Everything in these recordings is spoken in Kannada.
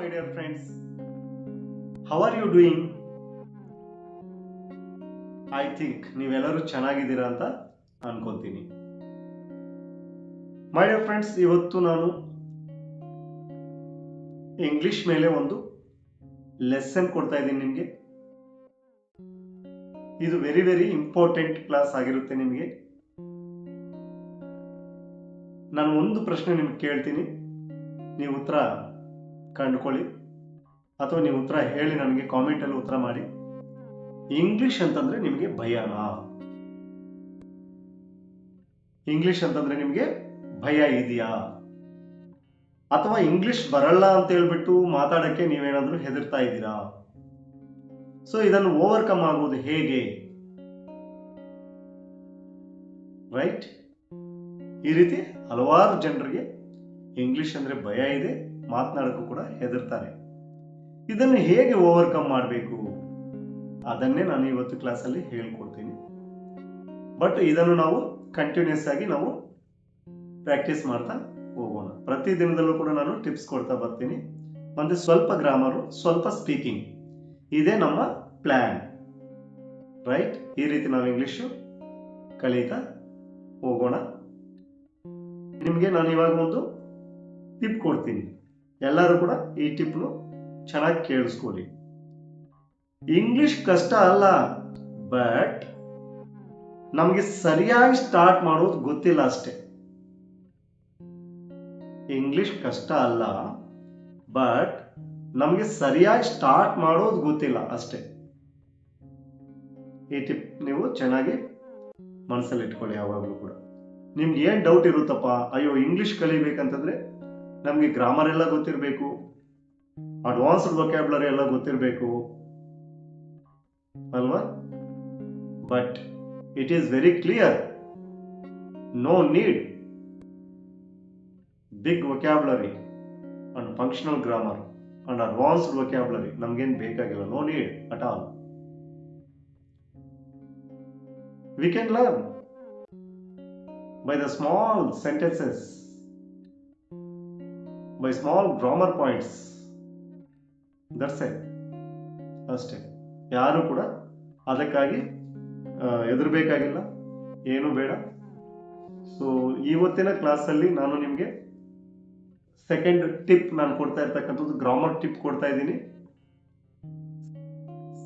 my dear friends. How are you doing? I think ನೀವೆಲ್ಲರೂ ಚೆನ್ನಾಗಿದ್ದೀರಾ ಅಂತ ಅನ್ಕೊಂತೀನಿ ಮೈ ಡಿಯರ್ ಫ್ರೆಂಡ್ಸ್ ಇವತ್ತು ನಾನು ಇಂಗ್ಲಿಷ್ ಮೇಲೆ ಒಂದು ಲೆಸನ್ ಕೊಡ್ತಾ ಇದ್ದೀನಿ ನಿಮಗೆ ಇದು ವೆರಿ ವೆರಿ ಇಂಪಾರ್ಟೆಂಟ್ ಕ್ಲಾಸ್ ಆಗಿರುತ್ತೆ ನಿಮಗೆ ನಾನು ಒಂದು ಪ್ರಶ್ನೆ ನಿಮ್ಗೆ ಕೇಳ್ತೀನಿ ನೀವು ಉತ್ತರ ಕಂಡುಕೊಳ್ಳಿ. ಅಥವಾ ನೀವು ಉತ್ತರ ಹೇಳಿ, ನನಗೆ ಕಾಮೆಂಟಲ್ಲಿ ಉತ್ತರ ಮಾಡಿ. ಇಂಗ್ಲಿಷ್ ಅಂತಂದ್ರೆ ನಿಮಗೆ ಭಯನಾ ಇಂಗ್ಲಿಷ್ ಅಂತಂದ್ರೆ ನಿಮಗೆ ಭಯ ಇದೆಯಾ? ಅಥವಾ ಇಂಗ್ಲಿಷ್ ಬರಲ್ಲ ಅಂತ ಹೇಳ್ಬಿಟ್ಟು ಮಾತಾಡಕ್ಕೆ ನೀವೇನಾದರೂ ಹೆದರ್ತಾ ಇದ್ದೀರಾ? ಸೊ ಇದನ್ನು ಓವರ್ಕಮ್ ಆಗುವುದು ಹೇಗೆ? ರೈಟ್ ಈ ರೀತಿ ಹಲವಾರು ಜನರಿಗೆ ಇಂಗ್ಲಿಷ್ ಅಂದ್ರೆ ಭಯ ಇದೆ. ಮಾತನಾಡಕ್ಕೂ ಕೂಡ ಹೆದರ್ತಾರೆ. ಇದನ್ನು ಹೇಗೆ ಓವರ್ಕಮ್ ಮಾಡಬೇಕು? ಅದನ್ನೇ ನಾನು ಇವತ್ತು ಕ್ಲಾಸಲ್ಲಿ ಹೇಳ್ಕೊಡ್ತೀನಿ. ಬಟ್ ಇದನ್ನು ನಾವು ಕಂಟಿನ್ಯೂಸ್ ಆಗಿ ನಾವು ಪ್ರಾಕ್ಟೀಸ್ ಮಾಡ್ತಾ ಹೋಗೋಣ. ಪ್ರತಿ ದಿನದಲ್ಲೂ ಕೂಡ ನಾನು ಟಿಪ್ಸ್ ಕೊಡ್ತಾ ಬರ್ತೀನಿ. ಒಂದು ಸ್ವಲ್ಪ ಗ್ರಾಮರು ಸ್ವಲ್ಪ ಸ್ಪೀಕಿಂಗ್ ಇದೇ ನಮ್ಮ ಪ್ಲ್ಯಾನ್ ರೈಟ್ ಈ ರೀತಿ ನಾವು ಇಂಗ್ಲೀಷು ಕಲಿತಾ ಹೋಗೋಣ. ನಿಮಗೆ ನಾನು ಇವಾಗ ಒಂದು ಟಿಪ್ ಕೊಡ್ತೀನಿ. ಎಲ್ಲರೂ ಕೂಡ ಈ ಟಿಪ್ನು ಚೆನ್ನಾಗಿ ಕೇಳಿಸ್ಕೊಳ್ಳಿ. ಇಂಗ್ಲಿಷ್ ಕಷ್ಟ ಅಲ್ಲ ಬಟ್ ನಮಗೆ ಸರಿಯಾಗಿ ಸ್ಟಾರ್ಟ್ ಮಾಡೋದು ಗೊತ್ತಿಲ್ಲ ಅಷ್ಟೇ. ಇಂಗ್ಲಿಷ್ ಕಷ್ಟ ಅಲ್ಲ ಬಟ್ ನಮಗೆ ಸರಿಯಾಗಿ ಸ್ಟಾರ್ಟ್ ಮಾಡೋದು ಗೊತ್ತಿಲ್ಲ ಅಷ್ಟೇ. ಈ ಟಿಪ್ ನೀವು ಚೆನ್ನಾಗಿ ಮನಸ್ಸಲ್ಲಿ ಇಟ್ಕೊಳ್ಳಿ ಯಾವಾಗಲೂ ಕೂಡ. ನಿಮ್ಗೆ ಏನು ಡೌಟ್ ಇರುತ್ತಪ್ಪ, ಅಯ್ಯೋ ಇಂಗ್ಲಿಷ್ ಕಲಿಬೇಕಂತಂದ್ರೆ ನಮಗೆ ಗ್ರಾಮರ್ ಎಲ್ಲ ಗೊತ್ತಿರಬೇಕು. ಅಡ್ವಾನ್ಸ್ಡ್ ವೊಕ್ಯಾಬ್ಲರಿ ಎಲ್ಲ ಗೊತ್ತಿರಬೇಕು. ಅಲ್ವಾ? But it is very clear no need big vocabulary and functional grammar and advanced vocabulary ನಮ್ಗೇನು ಬೇಕಾಗಿಲ್ಲ. No need at all we can learn by the small sentences by small grammar points that's a ಅಷ್ಟೇ. ಯಾರು ಕೂಡ ಅದಕ್ಕಾಗಿ ಎದುರಬೇಕಾಗಿಲ್ಲ ಏನು ಬೇಡ. ಸೊ ಇವತ್ತಿನ ಕ್ಲಾಸಲ್ಲಿ ನಾನು ನಿಮಗೆ ಸೆಕೆಂಡ್ ಟಿಪ್ ನಾನು ಕೊಡ್ತಾ ಇರ್ತಕ್ಕಂಥದ್ದು ಗ್ರಾಮರ್ ಟಿಪ್ ಕೊಡ್ತಾ ಇದ್ದೀನಿ.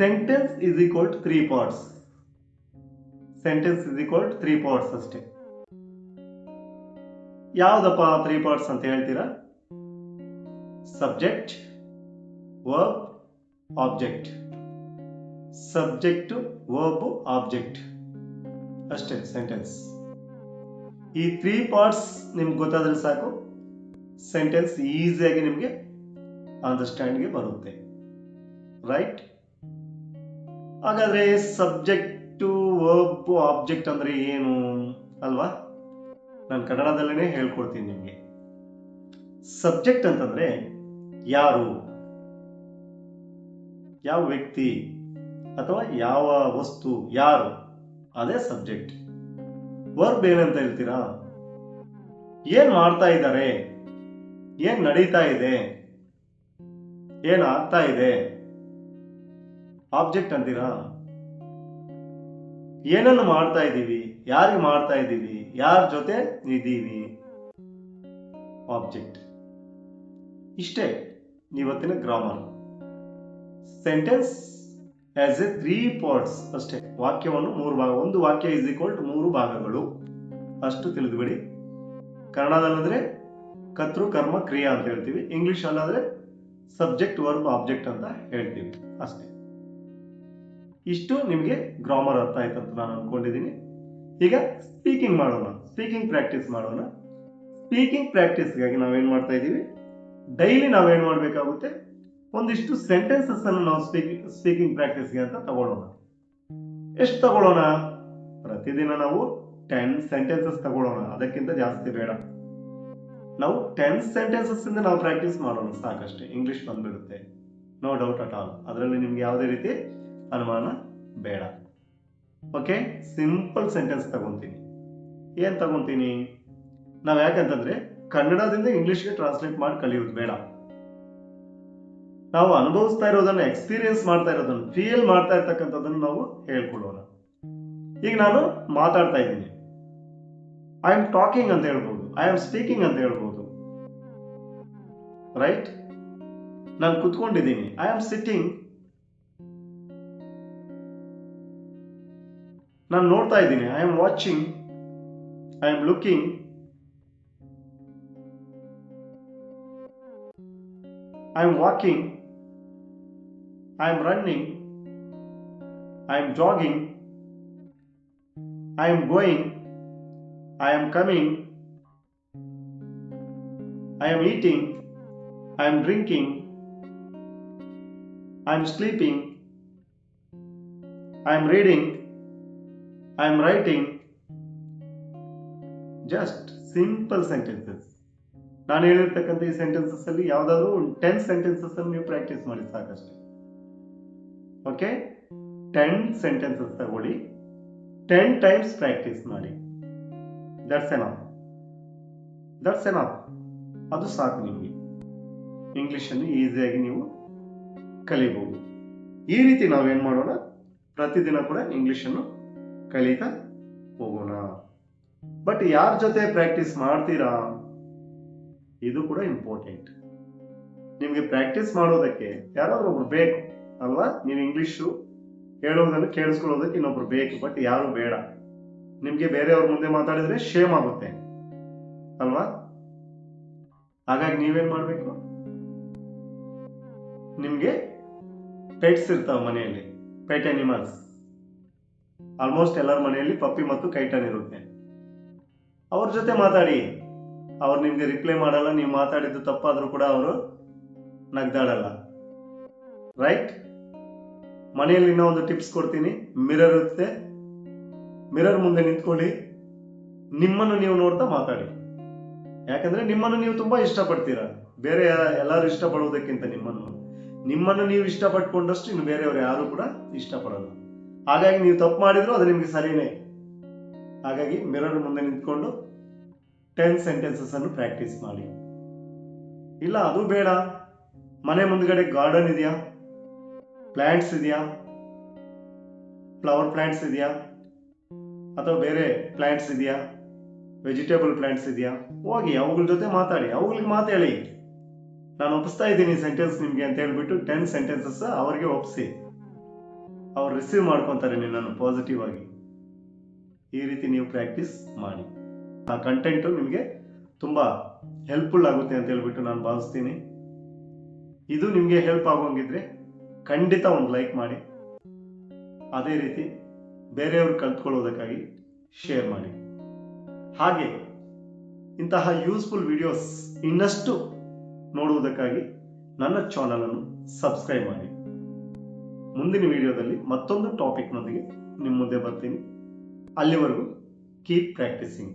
Sentence is equal to three parts sentence is equal to three parts ಅಷ್ಟೇ. ಯಾವುದಪ್ಪ ತ್ರೀ ಪಾರ್ಟ್ಸ್ ಅಂತ ಹೇಳ್ತೀರಾ? Subject verb object subject verb object ಅಷ್ಟೇ ಸೆಂಟೆನ್ಸ್ ಈ ತ್ರೀ ಪಾರ್ಟ್ಸ್ ನಿಮ್ಗೆ ಗೊತ್ತಾದ್ರೆ ಸಾಕು. ಸೆಂಟೆನ್ಸ್ ಈಸಿಯಾಗಿ ನಿಮಗೆ ಅಂಡರ್ಸ್ಟ್ಯಾಂಡ್ಗೆ ಬರುತ್ತೆ. ರೈಟ್ ಹಾಗಾದ್ರೆ ಸಬ್ಜೆಕ್ಟ್ ವರ್ಬ್ ಆಬ್ಜೆಕ್ಟ್ ಅಂದ್ರೆ ಏನು? ಅಲ್ವಾ? ನಾನು ಕನ್ನಡದಲ್ಲೇ ಹೇಳ್ಕೊಡ್ತೀನಿ ನಿಮಗೆ. ಸಬ್ಜೆಕ್ಟ್ ಅಂತಂದ್ರೆ ಯಾರು? ಯಾವ ವ್ಯಕ್ತಿ ಅಥವಾ ಯಾವ ವಸ್ತು ಯಾರು? ಅದೇ ಸಬ್ಜೆಕ್ಟ್. ವರ್ಬ್ ಏನಂತ ಹೇಳ್ತೀರಾ? ಏನ್ ಮಾಡ್ತಾ ಇದ್ದಾರೆ? ಏನ್ ನಡೀತಾ ಇದೆ? ಏನ್ ಆಗ್ತಾ ಇದೆ? ಆಬ್ಜೆಕ್ಟ್ ಅಂತೀರಾ? ಏನನ್ನು ಮಾಡ್ತಾ ಇದ್ದೀವಿ? ಯಾರಿಗೆ ಮಾಡ್ತಾ ಇದ್ದೀವಿ? ಯಾರ ಜೊತೆ ಇದ್ದೀವಿ? ಆಬ್ಜೆಕ್ಟ್. ಇಷ್ಟೇ. ಇವತ್ತಿನ grammar. Sentence as a three parts ಅಷ್ಟೇ. ವಾಕ್ಯವನ್ನು ಮೂರು ಭಾಗ, ಒಂದು ವಾಕ್ಯ ಇಸ್ ಈಕ್ವಲ್ ಟು ಮೂರು ಭಾಗಗಳು. ಅಷ್ಟು ತಿಳಿದುಬಿಡಿ. ಕನ್ನಡದಲ್ಲಾದ್ರೆ ಕತೃ ಕರ್ಮ, ಕ್ರಿಯಾ ಅಂತ ಹೇಳ್ತೀವಿ. ಇಂಗ್ಲಿಷ್ ಅಲ್ಲಾದ್ರೆ ಸಬ್ಜೆಕ್ಟ್ ವರ್ಬ್ ಆಬ್ಜೆಕ್ಟ್ ಅಂತ ಹೇಳ್ತೀವಿ. ಅಷ್ಟೇ. ಇಷ್ಟು ನಿಮಗೆ ಗ್ರಾಮರ್ ಅರ್ಥ ಆಯ್ತು ಅಂತ ನಾನು ಅನ್ಕೊಂಡಿದ್ದೀನಿ. ಈಗ ಸ್ಪೀಕಿಂಗ್ ಮಾಡೋಣ. ಸ್ಪೀಕಿಂಗ್ ಪ್ರಾಕ್ಟೀಸ್ ಮಾಡೋಣ. ಸ್ಪೀಕಿಂಗ್ ಪ್ರಾಕ್ಟೀಸ್ಗಾಗಿ ನಾವೇನು ಮಾಡ್ತಾ ಇದ್ದೀವಿ? ಡೈಲಿ ನಾವೇನು ಮಾಡಬೇಕಾಗುತ್ತೆ? ಒಂದಿಷ್ಟು ಸೆಂಟೆನ್ಸಸ್ ಅನ್ನು ನಾವು ಸ್ಪೀಕಿಂಗ್ ಸ್ಪೀಕಿಂಗ್ ಪ್ರಾಕ್ಟೀಸ್ಗೆ ಅಂತ ತಗೊಳ್ಳೋಣ. ಎಷ್ಟು ತಗೊಳ್ಳೋಣ? ಪ್ರತಿದಿನ ನಾವು ಟೆನ್ ಸೆಂಟೆನ್ಸಸ್ ತಗೊಳ್ಳೋಣ. ಅದಕ್ಕಿಂತ ಜಾಸ್ತಿ ಬೇಡ. ನಾವು ಟೆನ್ ಸೆಂಟೆನ್ಸಸ್ ಇಂದ ನಾವು ಪ್ರಾಕ್ಟೀಸ್ ಮಾಡೋಣ. ಸಾಕಷ್ಟೇ. ಇಂಗ್ಲಿಷ್ ಬಂದ್ಬಿಡುತ್ತೆ. ನೋ ಡೌಟ್ ಅಟ್ ಆಲ್ ಅದರಲ್ಲಿ ನಿಮ್ಗೆ ಯಾವುದೇ ರೀತಿ ಅನುಮಾನ ಬೇಡ. ಓಕೆ ಸಿಂಪಲ್ ಸೆಂಟೆನ್ಸ್ ತಗೊಂತೀನಿ. ಏನ್ ತಗೊಂತೀನಿ? ನಾವು ಯಾಕಂತಂದ್ರೆ ಕನ್ನಡದಿಂದ ಇಂಗ್ಲಿಷ್ಗೆ ಟ್ರಾನ್ಸ್ಲೇಟ್ ಮಾಡಿ ಕಲಿಯೋದು ಬೇಡ. ನಾವು ಅನುಭವಿಸ್ತಾ ಇರೋದನ್ನ ಎಕ್ಸ್ಪೀರಿಯನ್ಸ್ ಮಾಡ್ತಾ ಇರೋದನ್ನ ಫೀಲ್ ಮಾಡ್ತಾ ಇರ್ತಕ್ಕಂಥದ್ದನ್ನು ನಾವು ಹೇಳ್ಕೊಳ್ಳೋಣ ಈಗ ನಾನು ಮಾತಾಡ್ತಾ ಇದ್ದೀನಿ. ಐ ಆಮ್ ಟಾಕಿಂಗ್ ಅಂತ ಹೇಳ್ಬೋದು. ಐ ಆಮ್ ಸ್ಪೀಕಿಂಗ್ ಅಂತ ಹೇಳ್ಬೋದು. ರೈಟ್ ನಾನು ಕುತ್ಕೊಂಡಿದ್ದೀನಿ. ಐ ಆಮ್ ಸಿಟ್ಟಿಂಗ್ ನಾನು ನೋಡ್ತಾ ಇದ್ದೀನಿ. I am watching I am looking I am walking, I am running, I am jogging, I am going, I am coming, I am eating, I am drinking, I am sleeping, I am reading, I am writing. Just simple sentences. ನಾನು ಹೇಳಿರ್ತಕ್ಕಂಥ ಈ ಸೆಂಟೆನ್ಸಸ್ ಅಲ್ಲಿ ಯಾವ್ದಾದ್ರು ಟೆನ್ ಸೆಂಟೆನ್ಸಸ್ ಅಲ್ಲಿ ನೀವು ಪ್ರಾಕ್ಟೀಸ್ ಮಾಡಿ ಸಾಕಷ್ಟೇ. ಓಕೆ ಟೆನ್ ಸೆಂಟೆನ್ಸಸ್ ತಗೊಳ್ಳಿ. ಟೆನ್ ಟೈಮ್ಸ್ ಪ್ರಾಕ್ಟೀಸ್ ಮಾಡಿ. ದಟ್ಸ್ ಎನಫ್ ದಟ್ಸ್ ಎನಫ್ ಅದು ಸಾಕು ನಿಮಗೆ. ಇಂಗ್ಲಿಷ್ ಅನ್ನು ಈಸಿಯಾಗಿ ನೀವು ಕಲಿಬಹುದು ಈ ರೀತಿ ನಾವೇನು ಮಾಡೋಣ? ಪ್ರತಿದಿನ ಕೂಡ ಇಂಗ್ಲಿಷ್ ಅನ್ನು ಕಲಿತಾ ಹೋಗೋಣ. ಬಟ್ ಯಾರ ಜೊತೆ ಪ್ರಾಕ್ಟೀಸ್ ಮಾಡ್ತೀರಾ? ಇದು ಕೂಡ ಇಂಪಾರ್ಟೆಂಟ್ ನಿಮಗೆ ಪ್ರಾಕ್ಟೀಸ್ ಮಾಡೋದಕ್ಕೆ ಯಾರಾದ್ರೂ ಒಬ್ರು ಬೇಕು, ಅಲ್ವಾ? ನೀವು ಇಂಗ್ಲೀಷು ಹೇಳೋದನ್ನು ಕೇಳಿಸ್ಕೊಳ್ಳೋದಕ್ಕೆ ಇನ್ನೊಬ್ರು ಬೇಕು ಬಟ್ ಯಾರು ಬೇಡ. ನಿಮಗೆ ಬೇರೆಯವ್ರ ಮುಂದೆ ಮಾತಾಡಿದ್ರೆ ಶೇಮ್ ಆಗುತ್ತೆ, ಅಲ್ವಾ? ಹಾಗಾಗಿ ನೀವೇನ್ ಮಾಡಬೇಕು? ನಿಮಗೆ ಪೆಟ್ಸ್ ಇರ್ತಾವ ಮನೆಯಲ್ಲಿ ಪೆಟ್ ಅನಿಮಲ್ಸ್ ಆಲ್ಮೋಸ್ಟ್ ಎಲ್ಲರ ಮನೆಯಲ್ಲಿ ಪಪ್ಪಿ ಮತ್ತು ಕೈಟನ್ ಇರುತ್ತೆ ಅವ್ರ ಜೊತೆ ಮಾತಾಡಿ. ಅವ್ರು ನಿಮ್ಗೆ ರಿಪ್ಲೈ ಮಾಡಲ್ಲ, ನೀವು ಮಾತಾಡಿದ್ದು ತಪ್ಪಾದ್ರೂ ಕೂಡ ಅವರು ನಗ್ದಾಡಲ್ಲ. ರೈಟ್ ಮನೆಯಲ್ಲಿ ಇನ್ನೂ ಒಂದು ಟಿಪ್ಸ್ ಕೊಡ್ತೀನಿ. ಮಿರರ್ ಇರುತ್ತೆ. ಮಿರರ್ ಮುಂದೆ ನಿಂತ್ಕೊಳ್ಳಿ. ನಿಮ್ಮನ್ನು ನೀವು ನೋಡ್ತಾ ಮಾತಾಡಿ. ಯಾಕಂದ್ರೆ ನಿಮ್ಮನ್ನು ನೀವು ತುಂಬಾ ಇಷ್ಟಪಡ್ತೀರ. ಬೇರೆ ಎಲ್ಲರೂ ಇಷ್ಟಪಡುವುದಕ್ಕಿಂತ ನಿಮ್ಮನ್ನು. ನಿಮ್ಮನ್ನು ನೀವು ಇಷ್ಟಪಟ್ಕೊಂಡಷ್ಟು ಇನ್ನು ಬೇರೆಯವರು ಯಾರು ಕೂಡ ಇಷ್ಟಪಡಲ್ಲ. ಹಾಗಾಗಿ ನೀವು ತಪ್ಪು ಮಾಡಿದ್ರು ಅದು ನಿಮ್ಗೆ ಸರಿನೇ. ಹಾಗಾಗಿ ಮಿರರ್ ಮುಂದೆ ನಿಂತ್ಕೊಂಡು ಟೆನ್ ಸೆಂಟೆನ್ಸಸ್ ಅನ್ನು ಪ್ರಾಕ್ಟೀಸ್ ಮಾಡಿ. ಇಲ್ಲ, ಅದು ಬೇಡ. ಮನೆ ಮುಂದ್ಗಡೆ ಗಾರ್ಡನ್ ಇದೆಯಾ? ಪ್ಲ್ಯಾಂಟ್ಸ್ ಇದೆಯಾ? ಫ್ಲವರ್ ಪ್ಲ್ಯಾಂಟ್ಸ್ ಇದೆಯಾ? ಅಥವಾ ಬೇರೆ ಪ್ಲ್ಯಾಂಟ್ಸ್ ಇದೆಯಾ? ವೆಜಿಟೇಬಲ್ ಪ್ಲ್ಯಾಂಟ್ಸ್ ಇದೆಯಾ? ಹೋಗಿ, ಅವುಗಳ ಜೊತೆ ಮಾತಾಡಿ. ಅವುಗಳಿಗೆ ಮಾತಾಡಿ ನಾನು ಒಪ್ಪಿಸ್ತಾ ಇದ್ದೀನಿ ಸೆಂಟೆನ್ಸ್ ನಿಮಗೆ ಅಂತ ಹೇಳ್ಬಿಟ್ಟು ಟೆನ್ ಸೆಂಟೆನ್ಸಸ್ ಅವರಿಗೆ ಒಪ್ಪಿಸಿ ಅವ್ರು ರಿಸೀವ್ ಮಾಡ್ಕೊತಾರೆ ನಿನ್ನನ್ನು ಪಾಸಿಟಿವ್ ಆಗಿ. ಈ ರೀತಿ ನೀವು ಪ್ರಾಕ್ಟೀಸ್ ಮಾಡಿ. ಆ ಕಂಟೆಂಟು ನಿಮಗೆ ತುಂಬ ಹೆಲ್ಪ್ಫುಲ್ ಆಗುತ್ತೆ ಅಂತ ಹೇಳ್ಬಿಟ್ಟು ನಾನು ಭಾವಿಸ್ತೀನಿ. ಇದು ನಿಮಗೆ ಹೆಲ್ಪ್ ಆಗೋಂಗಿದ್ರೆ ಖಂಡಿತ ಒಂದು ಲೈಕ್ ಮಾಡಿ. ಅದೇ ರೀತಿ ಬೇರೆಯವರು ಕಲ್ತ್ಕೊಳ್ಳೋದಕ್ಕಾಗಿ ಶೇರ್ ಮಾಡಿ. ಹಾಗೆ ಇಂತಹ ಯೂಸ್ಫುಲ್ ವಿಡಿಯೋಸ್ ಇನ್ನಷ್ಟು ನೋಡುವುದಕ್ಕಾಗಿ ನನ್ನ ಚಾನಲನ್ನು ಸಬ್ಸ್ಕ್ರೈಬ್ ಮಾಡಿ. ಮುಂದಿನ ವಿಡಿಯೋದಲ್ಲಿ ಮತ್ತೊಂದು ಟಾಪಿಕ್ನೊಂದಿಗೆ ನಿಮ್ಮ ಮುಂದೆ ಬರ್ತೀನಿ. ಅಲ್ಲಿವರೆಗೂ keep practicing